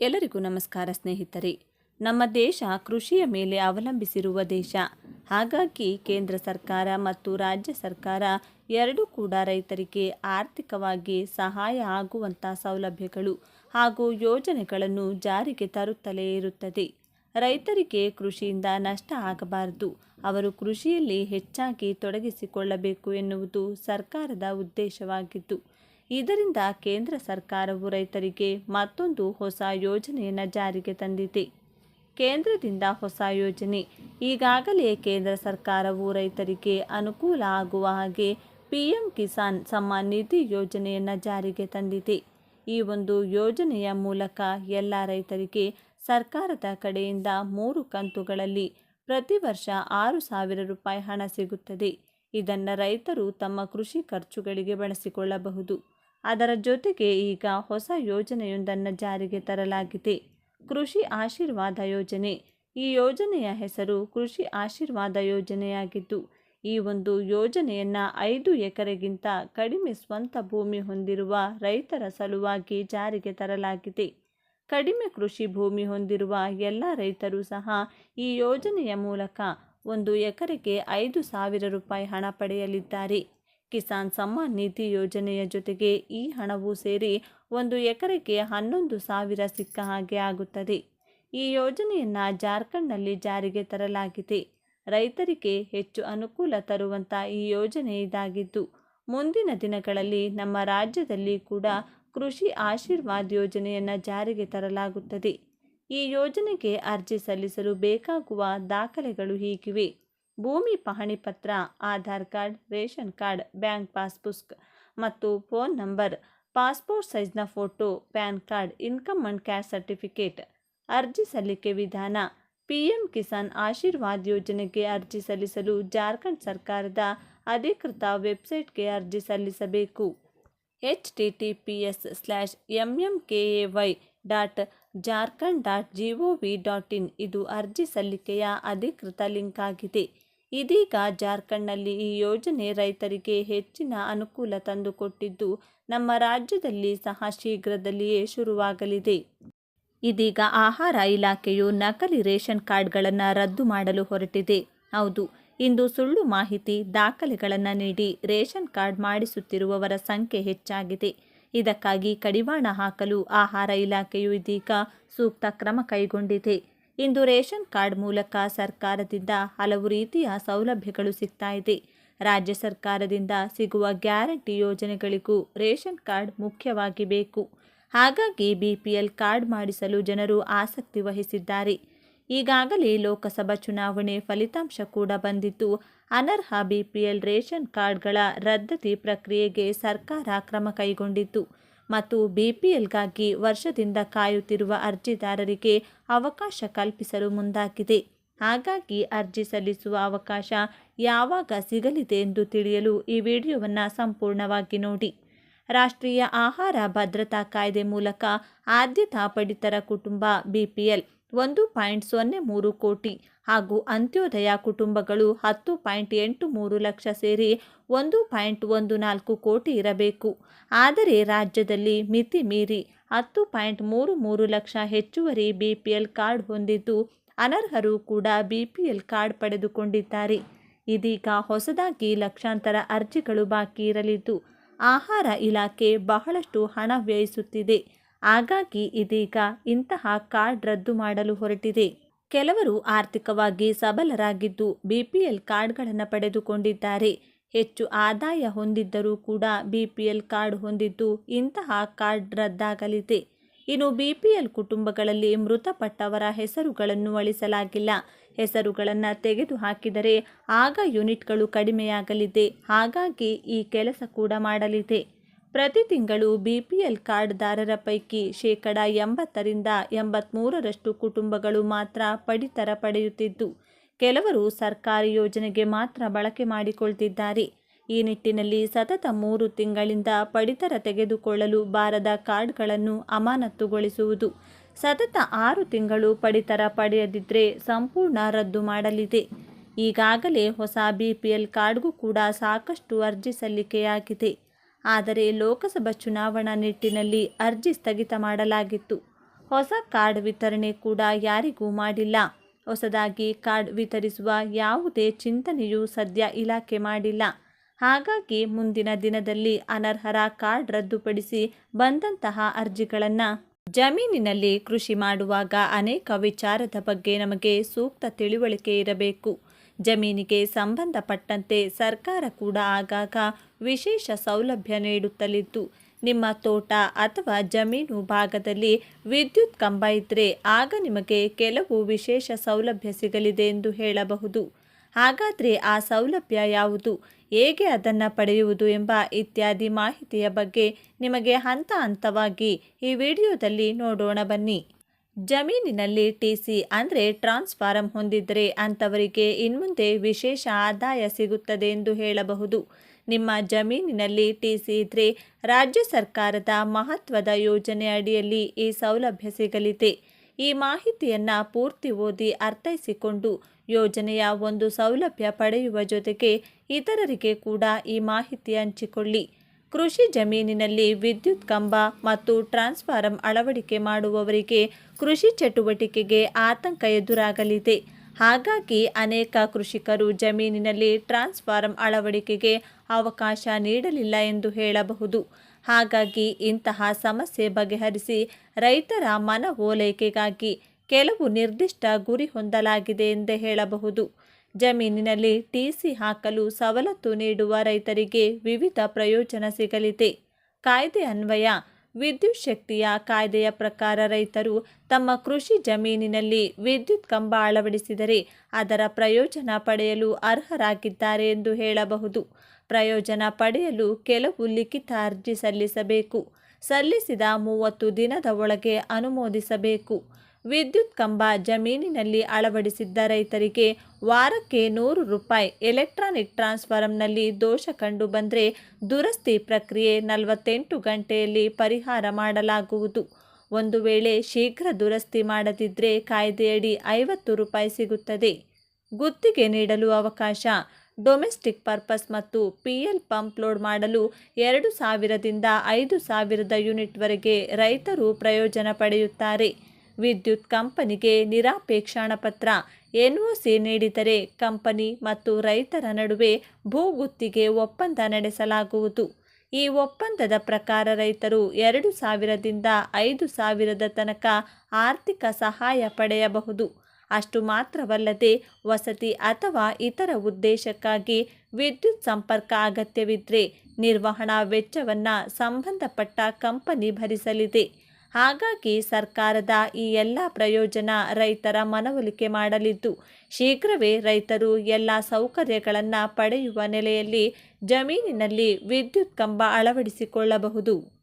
ಎಲ್ಲರಿಗೂ ನಮಸ್ಕಾರ ಸ್ನೇಹಿತರೆ. ನಮ್ಮ ದೇಶ ಕೃಷಿಯ ಮೇಲೆ ಅವಲಂಬಿಸಿರುವ ದೇಶ. ಹಾಗಾಗಿ ಕೇಂದ್ರ ಸರ್ಕಾರ ಮತ್ತು ರಾಜ್ಯ ಸರ್ಕಾರ ಎರಡೂ ಕೂಡ ರೈತರಿಗೆ ಆರ್ಥಿಕವಾಗಿ ಸಹಾಯ ಆಗುವಂಥ ಸೌಲಭ್ಯಗಳು ಹಾಗೂ ಯೋಜನೆಗಳನ್ನು ಜಾರಿಗೆ ತರುತ್ತಲೇ ಇರುತ್ತದೆ. ರೈತರಿಗೆ ಕೃಷಿಯಿಂದ ನಷ್ಟ ಆಗಬಾರದು. ಅವರು ಕೃಷಿಯಲ್ಲಿ ಹೆಚ್ಚಾಗಿ ತೊಡಗಿಸಿಕೊಳ್ಳಬೇಕು ಎನ್ನುವುದು ಸರ್ಕಾರದ ಉದ್ದೇಶವಾಗಿದ್ದು ಇದರಿಂದ ಕೇಂದ್ರ ಸರ್ಕಾರವು ರೈತರಿಗೆ ಮತ್ತೊಂದು ಹೊಸ ಯೋಜನೆಯನ್ನು ಜಾರಿಗೆ ತಂದಿದೆ. ಕೇಂದ್ರದಿಂದ ಹೊಸ ಯೋಜನೆ. ಈಗಾಗಲೇ ಕೇಂದ್ರ ಸರ್ಕಾರವು ರೈತರಿಗೆ ಅನುಕೂಲ ಆಗುವ ಹಾಗೆ ಪಿ ಎಂ ಕಿಸಾನ್ ಸಮ್ಮಾನ್ ನಿಧಿ ಯೋಜನೆಯನ್ನು ಜಾರಿಗೆ ತಂದಿದೆ. ಈ ಒಂದು ಯೋಜನೆಯ ಮೂಲಕ ಎಲ್ಲ ರೈತರಿಗೆ ಸರ್ಕಾರದ ಕಡೆಯಿಂದ ಮೂರು ಕಂತುಗಳಲ್ಲಿ ಪ್ರತಿ ವರ್ಷ ಆರು ಸಾವಿರ ರೂಪಾಯಿ ಹಣ ಸಿಗುತ್ತದೆ. ಇದನ್ನು ರೈತರು ತಮ್ಮ ಕೃಷಿ ಖರ್ಚುಗಳಿಗೆ ಬಳಸಿಕೊಳ್ಳಬಹುದು. ಅದರ ಜೊತೆಗೆ ಈಗ ಹೊಸ ಯೋಜನೆಯೊಂದನ್ನು ಜಾರಿಗೆ ತರಲಾಗಿದೆ. ಕೃಷಿ ಆಶೀರ್ವಾದ ಯೋಜನೆ. ಈ ಯೋಜನೆಯ ಹೆಸರು ಕೃಷಿ ಆಶೀರ್ವಾದ ಯೋಜನೆಯಾಗಿದ್ದು, ಈ ಒಂದು ಯೋಜನೆಯನ್ನು ಐದು ಎಕರೆಗಿಂತ ಕಡಿಮೆ ಸ್ವಂತ ಭೂಮಿ ಹೊಂದಿರುವ ರೈತರ ಸಲುವಾಗಿ ಜಾರಿಗೆ ತರಲಾಗಿದೆ. ಕಡಿಮೆ ಕೃಷಿ ಭೂಮಿ ಹೊಂದಿರುವ ಎಲ್ಲ ರೈತರು ಸಹ ಈ ಯೋಜನೆಯ ಮೂಲಕ ಒಂದು ಎಕರೆಗೆ ಐದು ಸಾವಿರ ರೂಪಾಯಿ ಹಣ ಪಡೆಯಲಿದ್ದಾರೆ. ಕಿಸಾನ್ ಸಮ್ಮಾನ್ ನಿಧಿ ಯೋಜನೆಯ ಜೊತೆಗೆ ಈ ಹಣವು ಸೇರಿ ಒಂದು ಎಕರೆಗೆ ಹನ್ನೊಂದು ಸಾವಿರ ಸಿಕ್ಕ ಹಾಗೆ ಆಗುತ್ತದೆ. ಈ ಯೋಜನೆಯನ್ನು ಜಾರ್ಖಂಡ್ನಲ್ಲಿ ಜಾರಿಗೆ ತರಲಾಗಿದೆ. ರೈತರಿಗೆ ಹೆಚ್ಚು ಅನುಕೂಲ ತರುವಂಥ ಈ ಯೋಜನೆ ಇದಾಗಿದ್ದು, ಮುಂದಿನ ದಿನಗಳಲ್ಲಿ ನಮ್ಮ ರಾಜ್ಯದಲ್ಲಿ ಕೂಡ ಕೃಷಿ ಆಶೀರ್ವಾದ್ ಯೋಜನೆಯನ್ನು ಜಾರಿಗೆ ತರಲಾಗುತ್ತದೆ. ಈ ಯೋಜನೆಗೆ ಅರ್ಜಿ ಸಲ್ಲಿಸಲು ಬೇಕಾಗುವ ದಾಖಲೆಗಳು ಹೀಗಿವೆ. ಭೂಮಿ ಪಹಣಿ ಪತ್ರ, Aadhaar card, ration card, bank passbook ಮತ್ತು phone number, passport ಸೈಜ್ನ photo, pan card, income and cash certificate ಅರ್ಜಿ ಸಲ್ಲಿಕೆ ವಿಧಾನ ಪಿ ಎಂ ಕಿಸಾನ್ ಆಶೀರ್ವಾದ್ ಯೋಜನೆಗೆ ಅರ್ಜಿ ಸಲ್ಲಿಸಲು ಜಾರ್ಖಂಡ್ ಸರ್ಕಾರದ ಅಧಿಕೃತ ವೆಬ್ಸೈಟ್ಗೆ ಅರ್ಜಿ ಸಲ್ಲಿಸಬೇಕು. H T T P S slash M M K A Y dot Jharkhand dot G O V dot in ಇದು ಅರ್ಜಿ ಸಲ್ಲಿಕೆಯ ಅಧಿಕೃತ ಲಿಂಕ್ ಆಗಿದೆ. ಇದೀಗ ಜಾರ್ಖಂಡ್ನಲ್ಲಿ ಈ ಯೋಜನೆ ರೈತರಿಗೆ ಹೆಚ್ಚಿನ ಅನುಕೂಲ ತಂದುಕೊಟ್ಟಿದ್ದು ನಮ್ಮ ರಾಜ್ಯದಲ್ಲಿ ಸಹ ಶೀಘ್ರದಲ್ಲಿಯೇ ಶುರುವಾಗಲಿದೆ. ಇದೀಗ ಆಹಾರ ಇಲಾಖೆಯು ನಕಲಿ ರೇಷನ್ ಕಾರ್ಡ್ಗಳನ್ನು ರದ್ದು ಮಾಡಲು ಹೊರಟಿದೆ. ಹೌದು, ಇಂದು ಸುಳ್ಳು ಮಾಹಿತಿ, ದಾಖಲೆಗಳನ್ನು ನೀಡಿ ರೇಷನ್ ಕಾರ್ಡ್ ಮಾಡಿಸುತ್ತಿರುವವರ ಸಂಖ್ಯೆ ಹೆಚ್ಚಾಗಿದೆ. ಇದಕ್ಕಾಗಿ ಕಡಿವಾಣ ಹಾಕಲು ಆಹಾರ ಇಲಾಖೆಯು ಇದೀಗ ಸೂಕ್ತ ಕ್ರಮ ಕೈಗೊಂಡಿದೆ. ಇಂದು ರೇಷನ್ ಕಾರ್ಡ್ ಮೂಲಕ ಸರ್ಕಾರದಿಂದ ಹಲವು ರೀತಿಯ ಸೌಲಭ್ಯಗಳು ಸಿಗ್ತಾ ಇದೆ. ರಾಜ್ಯ ಸರ್ಕಾರದಿಂದ ಸಿಗುವ ಗ್ಯಾರಂಟಿ ಯೋಜನೆಗಳಿಗೂ ರೇಷನ್ ಕಾರ್ಡ್ ಮುಖ್ಯವಾಗಿ ಬೇಕು. ಹಾಗಾಗಿ ಬಿ ಪಿ ಎಲ್ ಕಾರ್ಡ್ ಮಾಡಿಸಲು ಜನರು ಆಸಕ್ತಿ ವಹಿಸಿದ್ದಾರೆ. ಈಗಾಗಲೇ ಲೋಕಸಭಾ ಚುನಾವಣೆ ಫಲಿತಾಂಶ ಕೂಡ ಬಂದಿದ್ದು, ಅನರ್ಹ ಬಿಪಿಎಲ್ ರೇಷನ್ ಕಾರ್ಡ್ಗಳ ರದ್ದತಿ ಪ್ರಕ್ರಿಯೆಗೆ ಸರ್ಕಾರ ಕ್ರಮ ಕೈಗೊಂಡಿತ್ತು ಮತ್ತು ಬಿಪಿಎಲ್ಗಾಗಿ ವರ್ಷದಿಂದ ಕಾಯುತ್ತಿರುವ ಅರ್ಜಿದಾರರಿಗೆ ಅವಕಾಶ ಕಲ್ಪಿಸಲು ಮುಂದಾಗಿದೆ. ಹಾಗಾಗಿ ಅರ್ಜಿ ಸಲ್ಲಿಸುವ ಅವಕಾಶ ಯಾವಾಗ ಸಿಗಲಿದೆ ಎಂದು ತಿಳಿಯಲು ಈ ವಿಡಿಯೋವನ್ನು ಸಂಪೂರ್ಣವಾಗಿ ನೋಡಿ. ರಾಷ್ಟ್ರೀಯ ಆಹಾರ ಭದ್ರತಾ ಕಾಯ್ದೆ ಮೂಲಕ ಆದ್ಯತಾ ಪಡಿತರ ಕುಟುಂಬ ಬಿಪಿಎಲ್ ಒಂದು ಪಾಯಿಂಟ್ ಸೊನ್ನೆ ಮೂರು ಕೋಟಿ ಹಾಗೂ ಅಂತ್ಯೋದಯ ಕುಟುಂಬಗಳು ಹತ್ತು ಪಾಯಿಂಟ್ ಎಂಟು ಮೂರು ಲಕ್ಷ ಸೇರಿ ಒಂದು ಪಾಯಿಂಟ್ ಒಂದು ನಾಲ್ಕು ಕೋಟಿ ಇರಬೇಕು. ಆದರೆ ರಾಜ್ಯದಲ್ಲಿ ಮಿತಿ ಮೀರಿ ಹತ್ತು ಪಾಯಿಂಟ್ ಮೂರು ಮೂರು ಲಕ್ಷ ಹೆಚ್ಚುವರಿ ಬಿ ಪಿ ಎಲ್ ಕಾರ್ಡ್ ಹೊಂದಿದ್ದು ಅನರ್ಹರು ಕೂಡ ಬಿ ಪಿ ಎಲ್ ಕಾರ್ಡ್ ಪಡೆದುಕೊಂಡಿದ್ದಾರೆ. ಇದೀಗ ಹೊಸದಾಗಿ ಲಕ್ಷಾಂತರ ಅರ್ಜಿಗಳು ಬಾಕಿ ಇರಲಿದ್ದು ಆಹಾರ ಇಲಾಖೆ ಬಹಳಷ್ಟು ಹಣ ವ್ಯಯಿಸುತ್ತಿದೆ. ಹಾಗಾಗಿ ಇದೀಗ ಇಂತಹ ಕಾರ್ಡ್ ರದ್ದು ಮಾಡಲು ಹೊರಟಿದೆ. ಕೆಲವರು ಆರ್ಥಿಕವಾಗಿ ಸಬಲರಾಗಿದ್ದು ಬಿಪಿಎಲ್ ಕಾರ್ಡ್ಗಳನ್ನು ಪಡೆದುಕೊಂಡಿದ್ದಾರೆ. ಹೆಚ್ಚು ಆದಾಯ ಹೊಂದಿದ್ದರೂ ಕೂಡ ಬಿಪಿಎಲ್ ಕಾರ್ಡ್ ಹೊಂದಿದ್ದು ಇಂತಹ ಕಾರ್ಡ್ ರದ್ದಾಗಲಿದೆ. ಇನ್ನು ಬಿಪಿಎಲ್ ಕುಟುಂಬಗಳಲ್ಲಿ ಮೃತಪಟ್ಟವರ ಹೆಸರುಗಳನ್ನು ಅಳಿಸಲಾಗಿಲ್ಲ. ಹೆಸರುಗಳನ್ನು ತೆಗೆದುಹಾಕಿದರೆ ಆಗ ಯೂನಿಟ್ಗಳು ಕಡಿಮೆಯಾಗಲಿದೆ. ಹಾಗಾಗಿ ಈ ಕೆಲಸ ಕೂಡ ಮಾಡಲಿದೆ. ಪ್ರತಿ ತಿಂಗಳು ಬಿ ಪಿ ಎಲ್ ಕಾರ್ಡ್ದಾರರ ಪೈಕಿ ಶೇಕಡ ಎಂಬತ್ತರಿಂದ ಎಂಬತ್ತ್ಮೂರರಷ್ಟು ಕುಟುಂಬಗಳು ಮಾತ್ರ ಪಡಿತರ ಪಡೆಯುತ್ತಿದ್ದು, ಕೆಲವರು ಸರ್ಕಾರಿ ಯೋಜನೆಗೆ ಮಾತ್ರ ಬಳಕೆ ಮಾಡಿಕೊಳ್ತಿದ್ದಾರೆ. ಈ ನಿಟ್ಟಿನಲ್ಲಿ ಸತತ ಮೂರು ತಿಂಗಳಿಂದ ಪಡಿತರ ತೆಗೆದುಕೊಳ್ಳಲು ಬಾರದ ಕಾರ್ಡ್ಗಳನ್ನು ಅಮಾನತ್ತುಗೊಳಿಸುವುದು ಸತತ ಆರು ತಿಂಗಳು ಪಡಿತರ ಪಡೆಯದಿದ್ದರೆ ಸಂಪೂರ್ಣ ರದ್ದು ಮಾಡಲಿದೆ. ಈಗಾಗಲೇ ಹೊಸ ಬಿ ಪಿ ಎಲ್ ಕಾರ್ಡ್ಗೂ ಕೂಡ ಸಾಕಷ್ಟು ಅರ್ಜಿ ಸಲ್ಲಿಕೆಯಾಗಿದೆ. ಆದರೆ ಲೋಕಸಭಾ ಚುನಾವಣಾ ನಿಟ್ಟಿನಲ್ಲಿ ಅರ್ಜಿ ಸ್ಥಗಿತ ಮಾಡಲಾಗಿತ್ತು. ಹೊಸ ಕಾರ್ಡ್ ವಿತರಣೆ ಕೂಡ ಯಾರಿಗೂ ಮಾಡಿಲ್ಲ. ಹೊಸದಾಗಿ ಕಾರ್ಡ್ ವಿತರಿಸುವ ಯಾವುದೇ ಚಿಂತನೆಯೂ ಸದ್ಯ ಇಲಾಖೆ ಮಾಡಿಲ್ಲ. ಹಾಗಾಗಿ ಮುಂದಿನ ದಿನದಲ್ಲಿ ಅನರ್ಹರ ಕಾರ್ಡ್ ರದ್ದುಪಡಿಸಿ ಬಂದಂತಹ ಅರ್ಜಿಗಳನ್ನು ಜಮೀನಿನಲ್ಲಿ ಕೃಷಿ ಮಾಡುವಾಗ ಅನೇಕ ವಿಚಾರದ ಬಗ್ಗೆ ನಮಗೆ ಸೂಕ್ತ ತಿಳುವಳಿಕೆ ಇರಬೇಕು. ಜಮೀನಿಗೆ ಸಂಬಂಧಪಟ್ಟಂತೆ ಸರ್ಕಾರ ಕೂಡ ಆಗಾಗ ವಿಶೇಷ ಸೌಲಭ್ಯ ನೀಡುತ್ತಲಿದ್ದು, ನಿಮ್ಮ ತೋಟ ಅಥವಾ ಜಮೀನು ಭಾಗದಲ್ಲಿ ವಿದ್ಯುತ್ ಕಂಬ ಇದ್ದರೆ ಆಗ ನಿಮಗೆ ಕೆಲವು ವಿಶೇಷ ಸೌಲಭ್ಯ ಸಿಗಲಿದೆ ಎಂದು ಹೇಳಬಹುದು. ಹಾಗಾದರೆ ಆ ಸೌಲಭ್ಯ ಯಾವುದು? ಹೇಗೆ ಅದನ್ನು ಪಡೆಯುವುದು ಎಂಬ ಇತ್ಯಾದಿ ಮಾಹಿತಿಯ ಬಗ್ಗೆ ನಿಮಗೆ ಹಂತ ಹಂತವಾಗಿ ಈ ವಿಡಿಯೋದಲ್ಲಿ ನೋಡೋಣ ಬನ್ನಿ. ಜಮೀನಿನಲ್ಲಿ ಟಿ ಸಿ ಅಂದರೆ ಟ್ರಾನ್ಸ್ಫಾರಂ ಹೊಂದಿದ್ದರೆ ಅಂಥವರಿಗೆ ಇನ್ಮುಂದೆ ವಿಶೇಷ ಆದಾಯ ಸಿಗುತ್ತದೆ ಎಂದು ಹೇಳಬಹುದು. ನಿಮ್ಮ ಜಮೀನಿನಲ್ಲಿ ಟಿ ಸಿ ಇದ್ದರೆ ರಾಜ್ಯ ಸರ್ಕಾರದ ಮಹತ್ವದ ಯೋಜನೆ ಅಡಿಯಲ್ಲಿ ಈ ಸೌಲಭ್ಯ ಸಿಗಲಿದೆ. ಈ ಮಾಹಿತಿಯನ್ನು ಪೂರ್ತಿ ಓದಿ ಅರ್ಥೈಸಿಕೊಂಡು ಯೋಜನೆಯ ಒಂದು ಸೌಲಭ್ಯ ಪಡೆಯುವ ಜೊತೆಗೆ ಇತರರಿಗೆ ಕೂಡ ಈ ಮಾಹಿತಿ ಹಂಚಿಕೊಳ್ಳಿ. ಕೃಷಿ ಜಮೀನಿನಲ್ಲಿ ವಿದ್ಯುತ್ ಕಂಬ ಮತ್ತು ಟ್ರಾನ್ಸ್ಫಾರಂ ಅಳವಡಿಕೆ ಮಾಡುವವರಿಗೆ ಕೃಷಿ ಚಟುವಟಿಕೆಗೆ ಆತಂಕ ಎದುರಾಗಲಿದೆ. ಹಾಗಾಗಿ ಅನೇಕ ಕೃಷಿಕರು ಜಮೀನಿನಲ್ಲಿ ಟ್ರಾನ್ಸ್ಫಾರಂ ಅಳವಡಿಕೆಗೆ ಅವಕಾಶ ನೀಡಲಿಲ್ಲ ಎಂದು ಹೇಳಬಹುದು. ಹಾಗಾಗಿ ಇಂತಹ ಸಮಸ್ಯೆ ಬಗೆಹರಿಸಿ ರೈತರ ಮನ ಓಲೈಕೆಗಾಗಿ ಕೆಲವು ನಿರ್ದಿಷ್ಟ ಗುರಿ ಹೊಂದಲಾಗಿದೆ ಎಂದೇ ಹೇಳಬಹುದು. ಜಮೀನಿನಲ್ಲಿ ಟಿಸಿ ಹಾಕಲು ಸವಲತ್ತು ನೀಡುವ ರೈತರಿಗೆ ವಿವಿಧ ಪ್ರಯೋಜನ ಸಿಗಲಿದೆ. ಕಾಯ್ದೆ ಅನ್ವಯ, ವಿದ್ಯುತ್ ಶಕ್ತಿಯ ಕಾಯ್ದೆಯ ಪ್ರಕಾರ ರೈತರು ತಮ್ಮ ಕೃಷಿ ಜಮೀನಿನಲ್ಲಿ ವಿದ್ಯುತ್ ಕಂಬ ಅಳವಡಿಸಿದರೆ ಅದರ ಪ್ರಯೋಜನ ಪಡೆಯಲು ಅರ್ಹರಾಗಿದ್ದಾರೆ ಎಂದು ಹೇಳಬಹುದು. ಪ್ರಯೋಜನ ಪಡೆಯಲು ಕೆಲವು ಲಿಖಿತ ಅರ್ಜಿ ಸಲ್ಲಿಸಬೇಕು. ಸಲ್ಲಿಸಿದ ಮೂವತ್ತು ದಿನದ ಒಳಗೆ ಅನುಮೋದಿಸಬೇಕು. ವಿದ್ಯುತ್ ಕಂಬ ಜಮೀನಿನಲ್ಲಿ ಅಳವಡಿಸಿದ್ದ ರೈತರಿಗೆ ವಾರಕ್ಕೆ ನೂರು ರೂಪಾಯಿ ಎಲೆಕ್ಟ್ರಾನಿಕ್ ಟ್ರಾನ್ಸ್ಫಾರಂನಲ್ಲಿ ದೋಷ ಕಂಡು ಬಂದರೆ ದುರಸ್ತಿ ಪ್ರಕ್ರಿಯೆ ನಲವತ್ತೆಂಟು ಗಂಟೆಯಲ್ಲಿ ಪರಿಹಾರ ಮಾಡಲಾಗುವುದು. ಒಂದು ವೇಳೆ ಶೀಘ್ರ ದುರಸ್ತಿ ಮಾಡದಿದ್ದರೆ ಕಾಯ್ದೆಯಡಿ ಐವತ್ತು ರೂಪಾಯಿ ಸಿಗುತ್ತದೆ. ಗುತ್ತಿಗೆ ನೀಡಲು ಅವಕಾಶ. ಡೊಮೆಸ್ಟಿಕ್ ಪರ್ಪಸ್ ಮತ್ತು ಪಿ ಎಲ್ ಪಂಪ್ ಲೋಡ್ ಮಾಡಲು ಎರಡು ಸಾವಿರದಿಂದ ಐದು ಸಾವಿರದ ಯೂನಿಟ್ವರೆಗೆ ರೈತರು ಪ್ರಯೋಜನ ಪಡೆಯುತ್ತಾರೆ. ವಿದ್ಯುತ್ ಕಂಪನಿಗೆ ನಿರಾಪೇಕ್ಷಣ ಪತ್ರ ಎನ್ಒಸಿ ನೀಡಿದರೆ ಕಂಪನಿ ಮತ್ತು ರೈತರ ನಡುವೆ ಭೂಗುತ್ತಿಗೆ ಒಪ್ಪಂದ ನಡೆಸಲಾಗುವುದು. ಈ ಒಪ್ಪಂದದ ಪ್ರಕಾರ ರೈತರು ಎರಡು ಸಾವಿರದಿಂದ ಐದು ಸಾವಿರದ ತನಕ ಆರ್ಥಿಕ ಸಹಾಯ ಪಡೆಯಬಹುದು. ಅಷ್ಟು ಮಾತ್ರವಲ್ಲದೆ ವಸತಿ ಅಥವಾ ಇತರ ಉದ್ದೇಶಕ್ಕಾಗಿ ವಿದ್ಯುತ್ ಸಂಪರ್ಕ ಅಗತ್ಯವಿದ್ದರೆ ನಿರ್ವಹಣಾ ವೆಚ್ಚವನ್ನು ಸಂಬಂಧಪಟ್ಟ ಕಂಪನಿ ಭರಿಸಲಿದೆ. ಹಾಗಾಗಿ ಸರ್ಕಾರದ ಈ ಎಲ್ಲ ಪ್ರಯೋಜನ ರೈತರ ಮನವೊಲಿಕೆ ಮಾಡಲಿದ್ದು, ಶೀಘ್ರವೇ ರೈತರು ಎಲ್ಲ ಸೌಕರ್ಯಗಳನ್ನು ಪಡೆಯುವ ನೆಲೆಯಲ್ಲಿ ಜಮೀನಿನಲ್ಲಿ ವಿದ್ಯುತ್ ಕಂಬ ಅಳವಡಿಸಿಕೊಳ್ಳಬಹುದು.